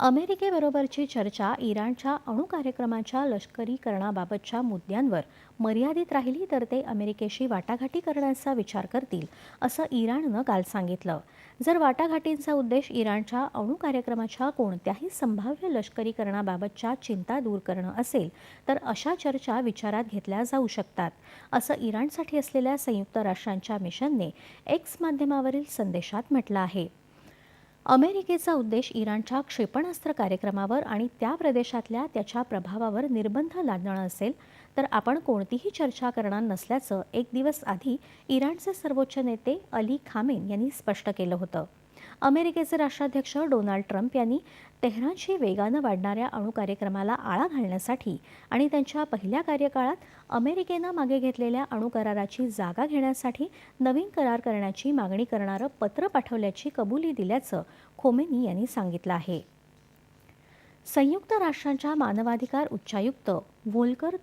अमेरिकेबरोबरची चर्चा इराणच्या अणु कार्यक्रमाच्या लष्करीकरणाबाबतच्या मुद्द्यांवर मर्यादित राहिली तर ते अमेरिकेशी वाटाघाटी करण्याचा विचार करतील असं इराणनं काल सांगितलं. जर वाटाघाटींचा उद्देश इराणच्या अणु कार्यक्रमाच्या कोणत्याही संभाव्य लष्करीकरणाबाबतच्या चिंता दूर करणं असेल तर अशा चर्चा विचारात घेतल्या जाऊ शकतात असं इराणसाठी असलेल्या संयुक्त राष्ट्रांच्या मिशनने एक्स माध्यमावरील संदेशात म्हटलं आहे. अमेरिकेचा उद्देश इराणच्या क्षेपणास्त्र कार्यक्रमावर आणि त्या प्रदेशातल्या त्याच्या प्रभावावर निर्बंध लादणं असेल तर आपण कोणतीही चर्चा करणार नसल्याचं एक दिवस आधी इराणचे सर्वोच्च नेते अली खामेन यांनी स्पष्ट केलं होतं. अमेरिकेचे राष्ट्राध्यक्ष डोनाल्ड ट्रम्प यांनी तेहरानशी वेगानं वाढणाऱ्या अणू कार्यक्रमाला आळा घालण्यासाठी आणि त्यांच्या पहिल्या कार्यकाळात अमेरिकेनं मागे घेतलेल्या अणु कराराची जागा घेण्यासाठी नवीन करार करण्याची मागणी करणारं पत्र पाठवल्याची कबुली दिल्याचं खोमेनी यांनी सांगितलं आहे. संयुक्त राष्ट्रांच्या मानवाधिकार उच्चायुक्त व्होल्कर